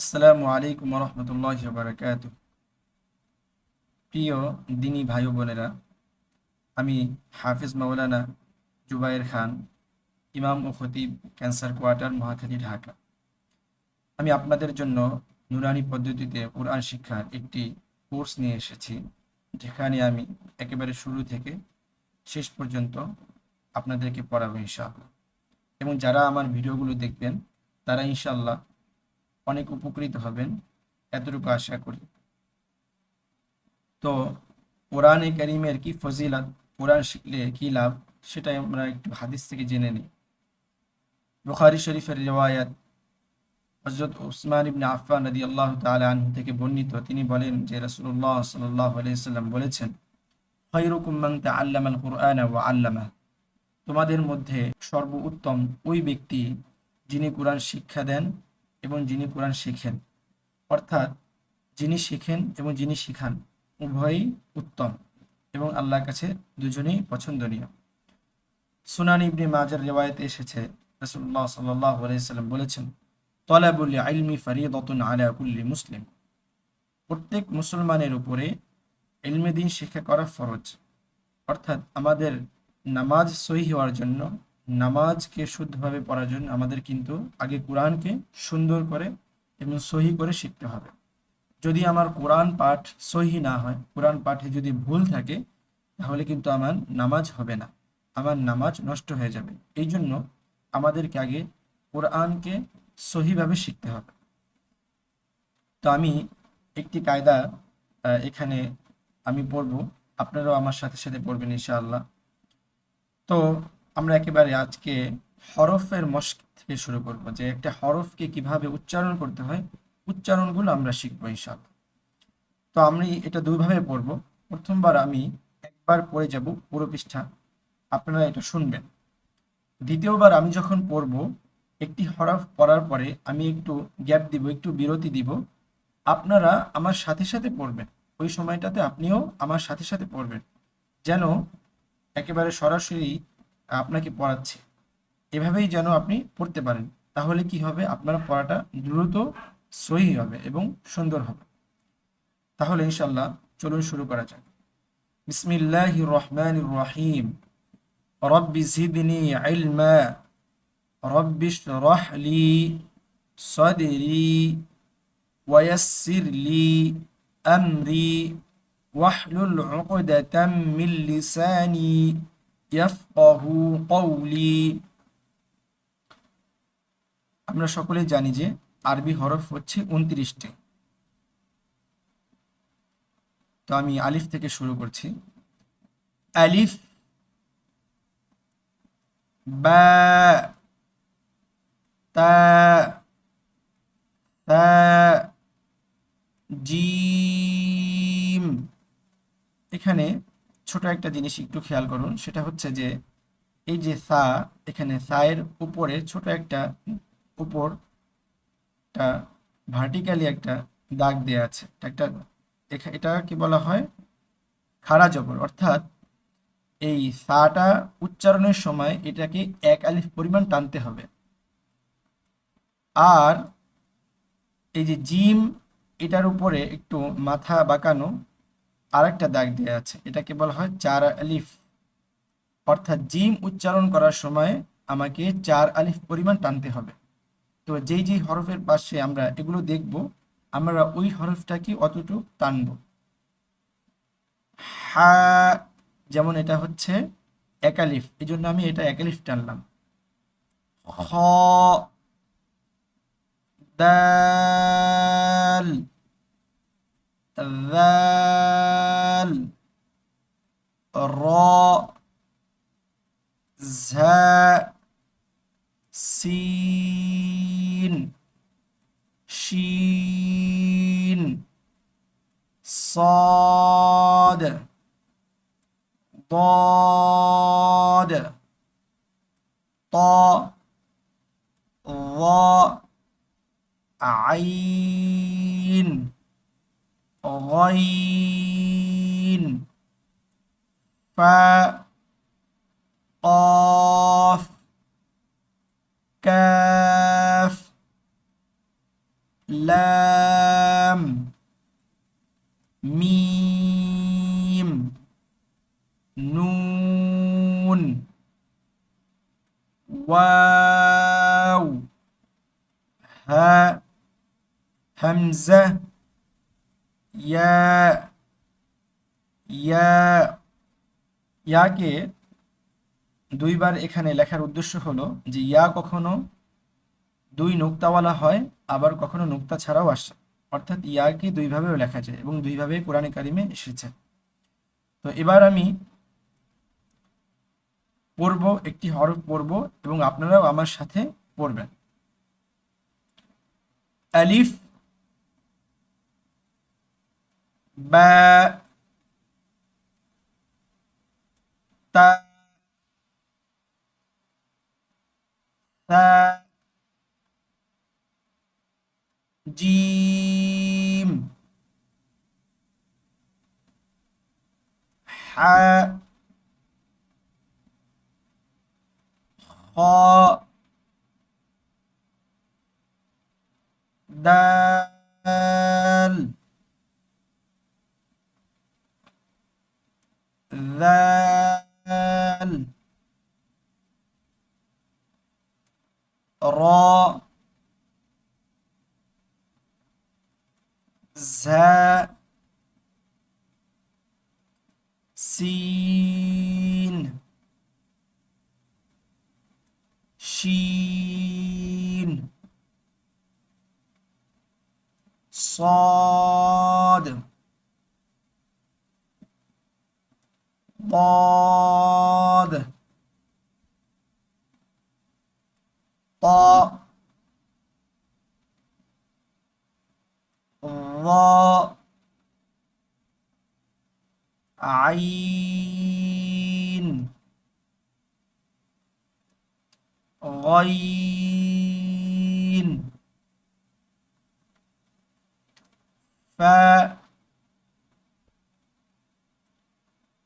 আসসালামু আলাইকুম রহমতুল্লাহ বারকাত প্রিয় দিনী ভাই বোনেরা, আমি হাফিজ মাওলানা জুবাইর খান, ইমাম ও খতিব ক্যান্সার কোয়ার্টার, মহাখালী, ঢাকা। আমি আপনাদের জন্য নুরানি পদ্ধতিতে কোরআন শিক্ষার একটি কোর্স নিয়ে এসেছি, যেখানে আমি একেবারে শুরু থেকে শেষ পর্যন্ত আপনাদেরকে পড়াবো ইনশাআল্লাহ। এবং যারা আমার ভিডিওগুলো দেখবেন, তারা ইনশাআল্লাহ অনেক উপকৃত হবেন, এতটুকু আশা করি। তো কোরআনে করিমের কি ফজিলত, কোরআন শিখলে কি লাভ, সেটাই আমরা একটু হাদিস থেকে জেনে নিই। বুখারি শরীফের রেওয়ায়াত হজরত উসমান ইবনে আফফান রাদি আল্লাহ আনহু থেকে বর্ণিত, তিনি বলেন যে রাসূলুল্লাহ সাল্লাল্লাহু আলাইহি সাল্লাম বলেছেন, খায়রুকুম মান তাআল্লামাল কুরআনা ওয়া আল্লামা তোমাদের মধ্যে সর্বোত্তম ওই ব্যক্তি যিনি কোরআন শিক্ষা দেন এবং যিনি কোরআন শেখেন। অর্থাৎ যিনি শেখেন এবং যিনি শিখান, উভয়ই উত্তম এবং আল্লাহর কাছে দুজনেই পছন্দনীয়। সুনানি ইবনে মাজার রেওয়ায়তে এসেছে আলাইহি সাল্লাম বলেছেন, তলাবুল ইলমি ফারিদাতুন আলা কুল্লি মুসলিম। প্রত্যেক মুসলমানের উপরে ইলমে দিন শিক্ষা করা ফরজ। অর্থাৎ আমাদের নামাজ সহি হওয়ার জন্য নামাজকে শুদ্ধভাবে পড়ার জন্য আমাদের কিন্তু আগে কোরআনকে সুন্দর করে এবং সহি করে শিখতে হবে। যদি আমার কোরআন পাঠ সহি না হয়, কোরআন পাঠে যদি ভুল থাকে, তাহলে কিন্তু আমার নামাজ হবে না। আমার নামাজ নষ্ট হয়ে যাবে। এই জন্য আমাদেরকে আগে কোরআনকে সহিভাবে শিখতে হবে। তো আমি একটি কায়দা এখানে আমি পড়ব। আপনারাও আমার সাথে সাথে পড়বেন ইনশাআল্লাহ। তো আমরা একেবারে আজকে হরফের মস্ক থেকে শুরু করব, যে একটা হরফকে কীভাবে উচ্চারণ করতে হয়, উচ্চারণগুলো আমরা শিখব ইনশাআল্লাহ। তো আমি এটা দুইভাবে পড়ব। প্রথমবার আমি একবার পড়ে যাব পুরো পৃষ্ঠা, আপনারা এটা শুনবেন। দ্বিতীয়বার আমি যখন পড়ব, একটি হরফ পড়ার পরে আমি একটু গ্যাপ দিব, একটু বিরতি দিব। আপনারা আমার সাথে সাথে পড়বেন। ওই সময়টাতে আপনিও আমার সাথে সাথে পড়বেন। যেন একেবারে সরাসরি আপনাকে পড়াচ্ছে। এভাবেই যেন আপনি পড়তে পারেন, তাহলে কি হবে? আপনার পড়াটা দ্রুত সহি হবে এবং সুন্দর হবে। তাহলে ইনশাল্লাহ চলুন শুরু করা যাক। বিসমিল্লাহ রহমান রহিম। রব্বি জিদনি ইলমা। রব্বি রহলি সদরি ওয়াসির লি আমরি। ওয়াহলুল উকদাতাম মিন লিসানি। ইয়াফকাহু কওলি। আমরা সকলেই জানি যে আরবি হরফ হচ্ছে উনত্রিশটি। তো আমি আলিফ থেকে শুরু করছি। আলিফ, বা, তা তা জিম। এখানে ছোট একটা জিনিস একটু খেয়াল করুন, সেটা হচ্ছে যে এই যে সা, এখানে সায়ের উপরে ছোট একটা উপরটা ভার্টিক্যালি একটা দাগ দেওয়া আছে। এটা একটা এটা কি বলা হয়? খাড়া জবর। অর্থাৎ এই সাটা উচ্চারণের সময় এটাকে এক আলিফ পরিমাণ টানতে হবে। আর এই যে জিম, এটার উপরে একটু মাথা বাঁকানো আর একটা দাগ দেওয়া আছে, এটাকে বলা হয় চার আলিফ। অর্থাৎ জিম উচ্চারণ করার সময় আমাকে চার আলিফ পরিমাণ টানতে হবে। তো যেই যেই হরফের পাশে আমরা এগুলো দেখব, আমরা ওই হরফটাকে অতটুক টানব। হা যেমন এটা হচ্ছে একালিফ এই জন্য আমি এটা একালিফ টানলাম। খ দাল। ذال را زاء سين شين صاد ضاد طاء ظاء عين. غين. فا قاف كاف لام ميم نون واو ها همزه ইয়া ইয়া ইয়াকে দুইবার এখানে লেখার উদ্দেশ্য হলো যে ইয়া কখনো দুই নোক্তাওয়ালা হয়, আবার কখনো নোক্তা ছাড়াও আসে। অর্থাৎ ইয়াকে দুইভাবেও লেখা যায় এবং দুইভাবে কোরআনে কারিমে এসেছে। তো এবার আমি পড়ব, একটি হরফ পড়ব এবং আপনারাও আমার সাথে পড়বেন। আলিফ বা তা তা জিম হা খ ذال را. زا سين. شين. صاد. ضاد طاء ظاء عين غين فاء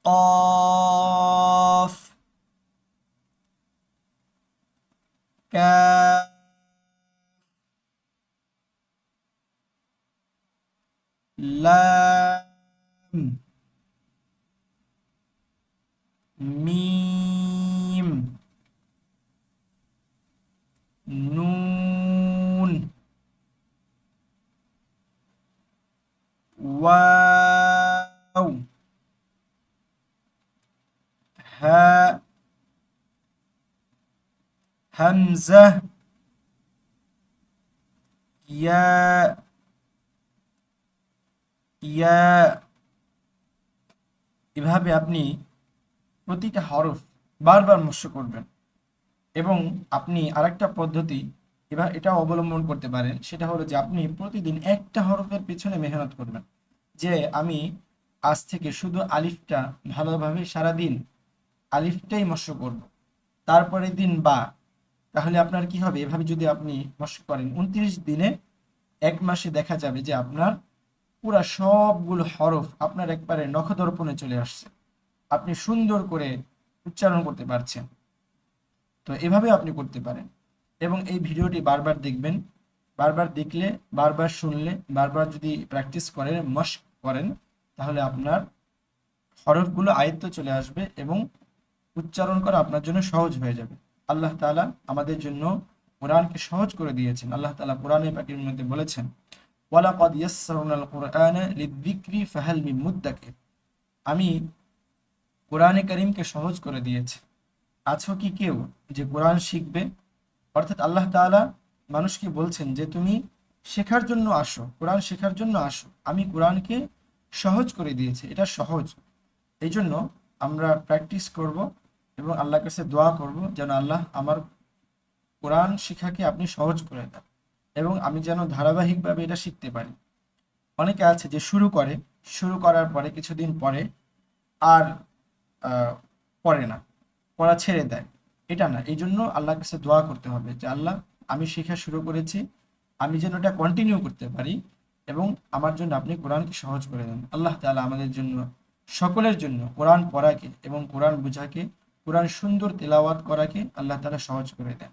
قاف لام. ميم. نون. واو. ها. همزة. يا ইয়া, এভাবে আপনি প্রতিটা হরফ বারবার মস্য করবেন এবং আপনি আরেকটা পদ্ধতি এবার এটা অবলম্বন করতে পারেন, সেটা হলো যে আপনি প্রতিদিন একটা হরফের পিছনে মেহনত করবেন। যে আমি আজ থেকে শুধু আলিফটা ভালোভাবে সারাদিন আলিফটাই মস্য করব তারপরে দিন বা, তাহলে আপনার কি হবে? এভাবে যদি আপনি মস্য করেন, উনত্রিশ দিনে এক মাসে দেখা যাবে যে আপনার পুরা সবগুলো হরফ আপনার একবারে নখদর্পণে চলে আসছে। আপনি সুন্দর করে উচ্চারণ করতে পারছেন। তো এভাবে আপনি করতে পারেন। এবং এই ভিডিওটি বারবার দেখবেন। বারবার দেখলে, বারবার শুনলে, বারবার যদি প্র্যাকটিস করেন, মস্ক করেন, তাহলে আপনার হরফগুলো আয়ত্ত চলে আসবে এবং উচ্চারণ করা আপনার জন্য সহজ হয়ে যাবে। আল্লাহ তালা আমাদের জন্য কোরআনকে সহজ করে দিয়েছেন। আল্লাহ তালা কোরআনে পাকের মধ্যে বলেছেন ওয়ালাকাদ ইয়াসসারনাল কুরআনা লিযিকরি ফাহাল মিন মুদ্দাকির আমি কোরআনে কারীমকে সহজ করে দিয়েছি। আছো কি কেউ যে কোরআন শিখবে? অর্থাৎ আল্লাহ তাআলা মানুষকে বলছেন যে তুমি শেখার জন্য আসো, কোরআন শেখার জন্য আসো। আমি কোরআনকে সহজ করে দিয়েছি, এটা সহজ। এই জন্য আমরা প্র্যাকটিস করব এবং আল্লাহর কাছে দোয়া করব যেন আল্লাহ আমার কোরআন শিখাকে আপনি সহজ করে দেন। এবং আমি যেন ধারাবাহিকভাবে এটা শিখতে পারি। অনেকে আছে যে শুরু করে, শুরু করার পরে কিছুদিন পরে আর পড়ে না, পড়া ছেড়ে দেয়। এটা না, এই জন্য আল্লাহর কাছে দোয়া করতে হবে যে, আল্লাহ, আমি শেখা শুরু করেছি, আমি যেন এটা কন্টিনিউ করতে পারি এবং আমার জন্য আপনি কোরআনকে সহজ করে দেন। আল্লাহ তাআলা আমাদের জন্য, সকলের জন্য কোরআন পড়াকে এবং কোরআন বোঝাকে, কোরআন সুন্দর তেলাওয়াত করাকে আল্লাহ তাআলা সহজ করে দেন।